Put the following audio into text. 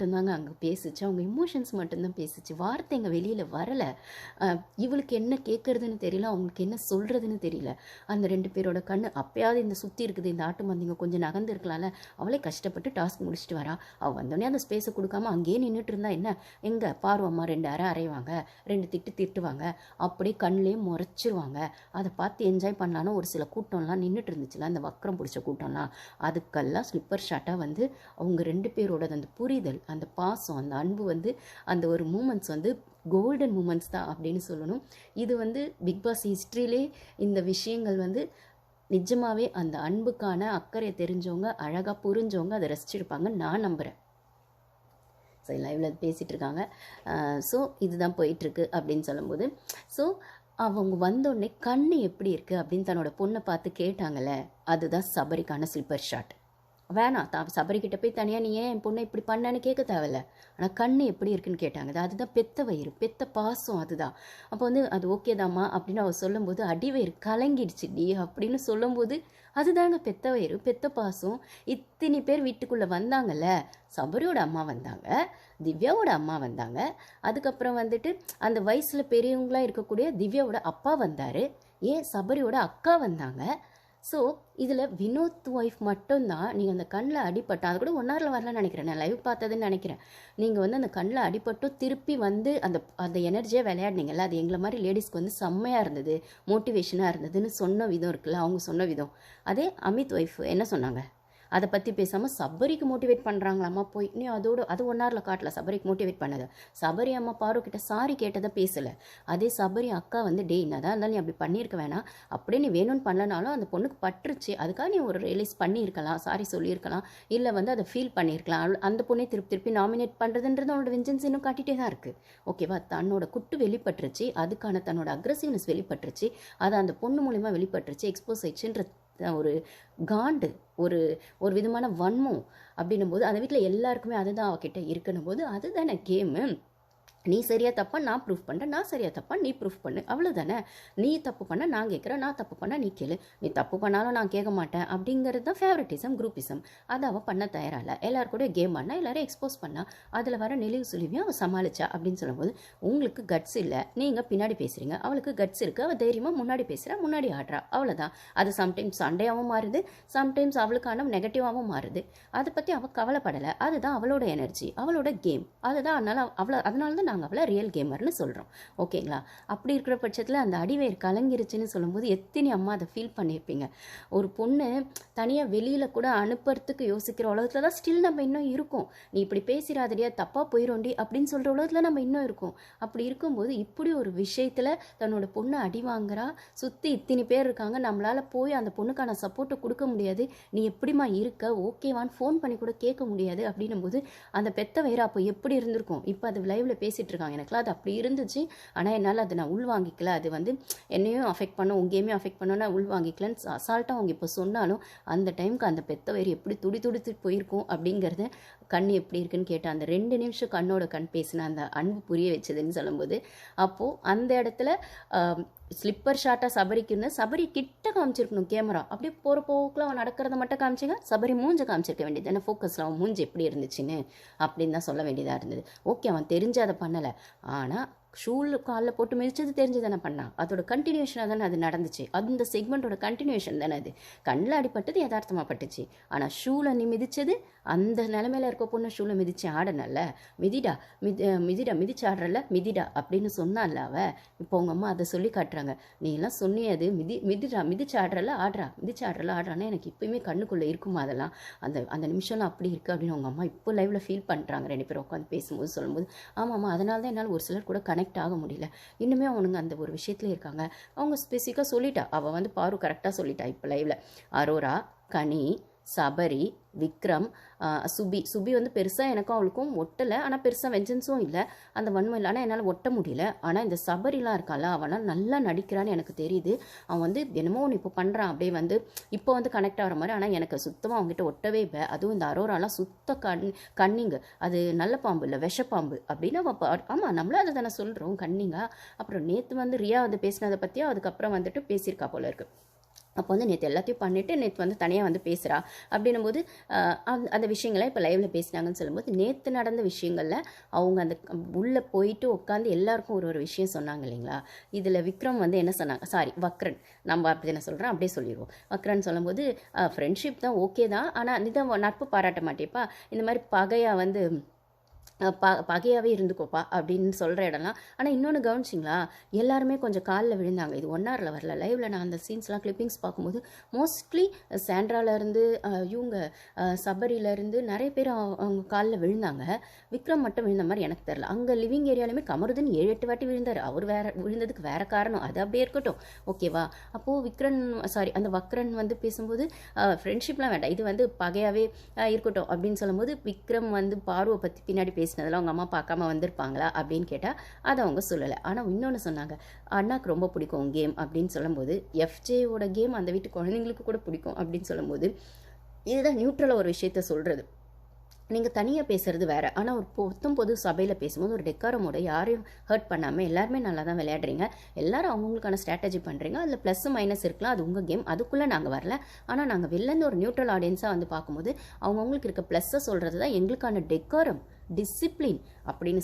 மட்டும்தாங்க அங்கே பேசிச்சு. அவங்க இமோஷன்ஸ் மட்டும்தான் பேசுச்சு. வார்த்தைங்க வெளியில் வரலை. இவளுக்கு என்ன கேட்குறதுன்னு தெரியல. அவங்களுக்கு என்ன சொல்கிறதுன்னு தெரியல. அந்த ரெண்டு பேரோட கண்ணு அப்பயாவது இந்த சுற்றி இருக்குது இந்த ஆட்டு மந்திங்க கொஞ்சம் நகர்ந்து இருக்கலாம்ல. அவளே கஷ்டப்பட்டு டாஸ்க் முடிச்சுட்டு வரா. அவள் வந்தோடனே அந்த ஸ்பேஸை கொடுக்காம அங்கேயே நின்றுட்டு இருந்தா என்ன? எங்கே? பார்வம்மா ரெண்டு அரை அரைவாங்க ரெண்டு திட்டு திட்டுவாங்க. அப்படியே கண்ணிலே முறைச்சிருவாங்க. அதை பார்த்து என்ஜாய் பண்ணலான்னு ஒரு சில கூட்டம்லாம் நின்றுட்டு இருந்துச்சுல. அந்த வக்கரம் பிடிச்ச கூட்டம்லாம். அதுக்கெல்லாம் ஸ்லிப்பர் ஷாட்டாக வந்து அவங்க ரெண்டு பேரோட அந்த புரிதல் அந்த பாசம் அந்த அன்பு வந்து அந்த ஒரு மூமெண்ட்ஸ் வந்து கோல்டன் மூமெண்ட்ஸ் தான் அப்படின்னு சொல்லணும். இது வந்து பிக் பாஸ் ஹிஸ்ட்ரியிலே இந்த விஷயங்கள் வந்து நிஜமாகவே அந்த அன்புக்கான அக்கறை தெரிஞ்சவங்க அழகாக புரிஞ்சவங்க அதை ரசிச்சிருப்பாங்க நான் நம்புகிறேன் ஸோ லைவில் பேசிகிட்டு இருக்காங்க. ஸோ இதுதான் போயிட்டுருக்கு அப்படின்னு சொல்லும்போது ஸோ அவங்க வந்தோடனே கண் எப்படி இருக்குது அப்படின்னு தன்னோட பொண்ணை பார்த்து கேட்டாங்கல்ல அதுதான் சபரிக்கான ஸ்லிப்பர் ஷாட் வேணாம் தான் சபரிக்கிட்ட போய் தனியாக நீ ஏன் என் பொண்ணை இப்படி பண்ணேன்னு கேட்க தேவையில்ல. ஆனால் கண்ணு எப்படி இருக்குன்னு கேட்டாங்க. அதுதான் பெத்த வயிறு பெத்த பாசம் அதுதான். அப்போ வந்து அது ஓகே தாம்மா அப்படின்னு அவள் சொல்லும்போது அடி வயிறு கலங்கிடுச்சு. டி அப்படின்னு சொல்லும்போது அதுதாங்க பெத்த வயிறு பெத்த பாசம். இத்தனை பேர் வீட்டுக்குள்ளே வந்தாங்கல்ல சபரியோட அம்மா வந்தாங்க திவ்யாவோட அம்மா வந்தாங்க. அதுக்கப்புறம் வந்துட்டு அந்த வயசில் பெரியவங்களாக இருக்கக்கூடிய திவ்யாவோட அப்பா வந்தார். ஏன் சபரியோட அக்கா வந்தாங்க? ஸோ இதில் வினோத் ஒய்ஃப் மட்டும்தான் நீங்கள் அந்த கண்ணில் அடிபட்ட அது கூட ஒன் ஹவரில் வரலன்னு நினைக்கிறேன். நான் லைவ் பார்த்ததுன்னு நினைக்கிறேன். நீங்கள் வந்து அந்த கண்ணில் அடிபட்டும் திருப்பி வந்து அந்த அந்த எனர்ஜியாக விளையாடினீங்கல்ல அது எங்களை மாதிரி லேடிஸ்க்கு வந்து செம்மையாக இருந்தது மோட்டிவேஷனாக இருந்ததுன்னு சொன்ன விதம் இருக்குல்ல அவங்க சொன்ன விதம். அதே அமித் ஒய்ஃப் என்ன சொன்னாங்க? அதை பற்றி பேசாமல் சபரிக்கு மோட்டிவேட் பண்ணுறாங்களாம்மா போய் நீ அதோடு அது ஒன் காட்டல சபரிக்கு மோட்டிவேட் பண்ணது. சபரி அம்மா பாரு கிட்ட சாரி கேட்டதை பேசலை. அதே சபரி அக்கா வந்து டே என்னதான் இருந்தாலும் நீ அப்படி பண்ணியிருக்க வேணாம். அப்படியே நீ வேணும்னு பண்ணலனாலும் அந்த பொண்ணுக்கு பட்டுருச்சு. அதுக்காக நீ ஒரு ரியலைஸ் பண்ணியிருக்கலாம். சாரி சொல்லியிருக்கலாம். இல்லை வந்து அதை ஃபீல் பண்ணியிருக்கலாம். அந்த பொண்ணை திருப்பி திருப்பி நாமினேட் பண்ணுறதுன்றது அவனோட வெஞ்சன்ஸ் இன்னும் காட்டிகிட்டே தான் இருக்குது ஓகேவா தன்னோட குட்டு வெளிப்பட்டுருச்சு. அதுக்கான தன்னோட அக்ரஸிவ்னஸ் வெளிப்பட்டுருச்சு. அது அந்த பொண்ணு மூலிமா வெளிப்பட்டுருச்சு. எக்ஸ்போஸ் ஆயிடுச்சுன்ற ஒரு காண்டு ஒரு ஒரு விதமான வன்மம் அப்படின்னும் போது அந்த வீட்டில் எல்லாருக்குமே அதுதான் அவகிட்ட இருக்கணும் போது அதுதானே கேமு நீ சரியா தப்பா நான் ப்ரூஃப் பண்ணுறேன் நான் சரியா தப்பா நீ ப்ரூஃப் பண்ணு. அவ்வளோதானே நீ தப்பு பண்ண நான் கேட்குறேன் நான் தப்பு பண்ண நீ கேளு. நீ தப்பு பண்ணாலும் நான் கேட்க மாட்டேன் அப்படிங்கிறது தான் ஃபேவரட்டிசம் குரூப்பிசம் அதை அவள் பண்ண தயாரால எல்லாரும் கூட கேம் பண்ணா எல்லாரும் எக்ஸ்போஸ் பண்ணா. அதில் வர நெளிவு சுழிவையும் அவள் சமாளிச்சா அப்படின்னு சொல்லும்போது உங்களுக்கு கட்ஸ் இல்லை. நீங்கள் பின்னாடி பேசுகிறீங்க அவளுக்கு கட்ஸ் இருக்குது அவள் தைரியமாக முன்னாடி பேசுகிறா முன்னாடி ஆடுறா. அவ்வளோதான் அது சம்டைம்ஸ் சண்டையாகவும் மாறுது. சம்டைம்ஸ் அவளுக்கான நெகட்டிவாகவும் மாறுது. அதை பற்றி அவள் கவலைப்படலை. அதுதான் அவளோட எனர்ஜி அவளோட கேம் அதுதான் அதனால் அவ்வளோ அதனால தான் நாங்கள் அவளை ரியல் கேமர்னு சொல்கிறோம் ஓகேங்களா அப்படி இருக்கிற பட்சத்தில் அந்த அடிவேர் கலங்கிருச்சுன்னு சொல்லும்போது எத்தனை அம்மா அதை ஃபீல் பண்ணியிருப்பீங்க? ஒரு பொண்ணு தனியாக வெளியில் கூட அனுப்புறதுக்கு யோசிக்கிற உலகத்தில் தான் ஸ்டில் நம்ம இன்னும் இருக்கோம். நீ இப்படி பேசிடாதடியா தப்பாக போயிடும்டி அப்படின்னு சொல்கிற உலகத்தில் நம்ம இன்னும் இருக்கோம். அப்படி இருக்கும்போது இப்படி ஒரு விஷயத்தில் தன்னோட பொண்ணு அடி வாங்குறா சுற்றி இத்தனை பேர் இருக்காங்க நம்மளால் போய் அந்த பொண்ணுக்கான சப்போர்ட்டை கொடுக்க முடியாது. நீ எப்படிம்மா இருக்க? ஓகேவான்னு ஃபோன் பண்ணி கூட கேட்க முடியாது. அப்படின்னும் போது அந்த பெத்த வயிறு அப்போ எப்படி இருந்திருக்கும்? இப்போ அது லைவ்ல பேசிகிட்டு இருக்காங்க எனக்குலாம் அது அப்படி இருந்துச்சு. ஆனால் என்னால் அதை நான் உள்வாங்கிக்கல. அது வந்து என்னையும் அஃபெக்ட் பண்ணும். உங்கேயுமே அஃபெக்ட் பண்ணோன்னா நான் உள்வாங்கிக்கலன்னு அசால்ட்டாக அவங்க இப்போ சொன்னாலும் அந்த டைமுக்கு அந்த பெத்த வயிறு எப்படி துடி துடித்து போயிருக்கும் அப்படிங்கிறத கண் எப்படி இருக்குன்னு கேட்டால் அந்த ரெண்டு நிமிஷம் கண்ணோட கண் பேசின அந்த அன்பு புரிய வச்சதுன்னு சொல்லும்போது அப்போது அந்த இடத்துல ஸ்லிப்பர் ஷாட்டாக சபரிக்குன்னு சபரி கிட்ட காமிச்சிருக்கணும் கேமரா. அப்படியே போகிற போக்கில் அவன் நடக்கிறத மட்டும் காமிச்சிங்க சபரி மூஞ்ச காமிச்சிருக்க வேண்டியது என்ன ஃபோக்கஸில் அவன் மூஞ்சி எப்படி இருந்துச்சுன்னு அப்படின்னு தான் சொல்ல வேண்டியதாக இருந்தது. ஓகே அவன் தெரிஞ்சு அதை பண்ணலை. ஆனால் ஷூவில் காலில் போட்டு மிதிச்சது தெரிஞ்சு தானே பண்ணான் அதோட கண்டினியூஷனாக தானே அது நடந்துச்சு. அந்த செக்மெண்ட்டோட கண்டினியூஷன் தானே அது. கண்ணில் அடிப்பட்டது யதார்த்தமாக பட்டுச்சு. ஆனால் ஷூவில் நீ மிதிச்சது அந்த நிலமையில இருக்க பொண்ணு ஷூவில் மிதிச்சு ஆடனல்ல மிதிடா மிதி மிதிடா மிதிச்சு ஆடுறல மிதிடா அப்படின்னு சொன்னால அவ இப்போ உங்கள் அம்மா அதை சொல்லி காட்டுறாங்க. நீ எல்லாம் சொன்னியது மிதி மிதிடா மிதிச்சு ஆடுறல ஆடுறா மிதிச்சு ஆடுறல ஆடுறான்னா எனக்கு இப்போயுமே கண்ணுக்குள்ளே இருக்குமா அதெல்லாம்? அந்த அந்த நிமிஷம்லாம் அப்படி இருக்குது அப்படின்னு உங்கள் அம்மா இப்போ லைவில் ஃபீல் பண்ணுறாங்க ரெண்டு பேரும் உட்காந்து பேசும்போது சொல்லும்போது ஆமாம்மா அதனால தான் என்னால் ஒரு சிலர் கூட கனெக்ட் ஆக முடியல. இன்னுமே அவனுங்க அந்த ஒரு விஷயத்துல இருக்காங்க. அவங்க ஸ்பெசிஃபிக்காக சொல்லிட்டா. அவள் வந்து பாரு கரெக்டாக சொல்லிட்டா இப்போ லைவில் அரோரா கனி சபரி விக்ரம் சுபி. சுபி வந்து பெருசாக எனக்கும் அவளுக்கும் ஒட்டலை. ஆனால் பெருசாக வெஞ்சன்ஸும் இல்லை. அந்த வன்மம் இல்லை. ஆனால் என்னால் ஒட்ட முடியல. ஆனால் இந்த சபரிலாம் இருக்கால அவனால் நல்லா நடிக்கிறான்னு எனக்கு தெரியுது. அவன் வந்து என்னமோ ஒன்று இப்போ பண்ணுறான் அப்படியே வந்து இப்போ வந்து கனெக்ட் ஆகிற மாதிரி. ஆனால் எனக்கு சுத்தமாக அவங்ககிட்ட ஒட்டவே இல்லை. அதுவும் இந்த அரோராலாம் சுத்த கண் கண்ணிங்க. அது நல்ல பாம்பு இல்லை விஷப்பாம்பு அப்படின்னு அவள் ஆமாம் நம்மளும் அதை தானே சொல்கிறோம் கண்ணிங்க. அப்புறம் நேற்று வந்து ரியா வந்து பேசினதை பற்றியும் அதுக்கப்புறம் வந்துட்டு பேசியிருக்கா போல இருக்குது அப்போ வந்து நேற்று எல்லாத்தையும் பண்ணிவிட்டு நேற்று வந்து தனியாக வந்து பேசுகிறா அப்படின்னும் போது அந்த அந்த விஷயங்களை இப்போ லைவில் பேசினாங்கன்னு சொல்லும்போது நேற்று நடந்த விஷயங்களில் அவங்க அந்த உள்ளே போயிட்டு உட்காந்து எல்லாருக்கும் ஒரு ஒரு விஷயம் சொன்னாங்க இல்லைங்களா? இதில் விக்ரம் வந்து என்ன சொன்னாங்க? சாரி வக்ரன். நம்ம அப்படி என்ன சொல்கிறேன் அப்படியே சொல்லிடுவோம். வக்ரன் சொல்லும்போது ஃப்ரெண்ட்ஷிப் தான் ஓகே தான். ஆனால் நிதம் நட்பு பாராட்ட மாட்டேப்பா இந்த மாதிரி பகையாக வந்து ப பகையாகவே இருந்துக்கோப்பா அப்படின்னு சொல்கிற இடம்லாம். ஆனால் இன்னொன்று கவனிச்சிங்களா? எல்லாருமே கொஞ்சம் காலில் விழுந்தாங்க. இது ஒன் ஹவரில் வரல. லைவில் நான் அந்த சீன்ஸ்லாம் கிளிப்பிங்ஸ் பார்க்கும்போது மோஸ்ட்லி சாண்ட்ராலேருந்து இவங்க சபரியிலேருந்து நிறைய பேர் அவங்க அவங்க காலில் விழுந்தாங்க. விக்ரம் மட்டும் விழுந்த மாதிரி எனக்கு தெரில அங்கே லிவிங் ஏரியாலுமே கமருதன் ஏழு எட்டு வாட்டி விழுந்தார். அவர் வேறு விழுந்ததுக்கு வேறு காரணம். அது அப்படியே இருக்கட்டும். ஓகேவா அப்போது விக்ரன் சாரி அந்த வக்ரன் வந்து பேசும்போது ஃப்ரெண்ட்ஷிப்லாம் வேண்டாம். இது வந்து பகையாகவே இருக்கட்டும் அப்படின்னு சொல்லும்போது விக்ரம் வந்து பார்வை பற்றி பின்னாடி பேசினதில் அவங்க அம்மா பார்க்காம வந்திருப்பாங்களா அப்படின்னு கேட்டால் அதை அவங்க சொல்லலை. ஆனால் இன்னொன்று சொன்னாங்க அண்ணாக்கு ரொம்ப பிடிக்கும் கேம் அப்படின்னு சொல்லும்போது எஃப்ஜேயோட கேம் அந்த வீட்டு குழந்தைங்களுக்கு கூட பிடிக்கும் அப்படின்னு சொல்லும்போது இதுதான் நியூட்ரலாக ஒரு விஷயத்த சொல்கிறது நீங்கள் தனியாக பேசுகிறது வேறு. ஆனால் ஒரு பொத்தும் பொது சபையில் பேசும்போது ஒரு டெக்காரமோட யாரையும் ஹர்ட் பண்ணாமல் எல்லாருமே நல்லா தான் விளையாடுறீங்க. எல்லாரும் அவங்களுக்கான ஸ்ட்ராட்டஜி பண்ணுறீங்க அதில் ப்ளஸ் மைனஸ் இருக்கலாம். அது உங்கள் கேம் அதுக்குள்ளே நாங்கள் வரல. ஆனால் நாங்கள் வெளிலேருந்து ஒரு நியூட்ரல் ஆடியன்ஸாக வந்து பார்க்கும்போது அவங்கவுங்களுக்கு இருக்க ப்ளஸ்ஸை சொல்கிறது தான் எங்களுக்கான டெக்காரம் டிசிப்ளின் அப்படின்னு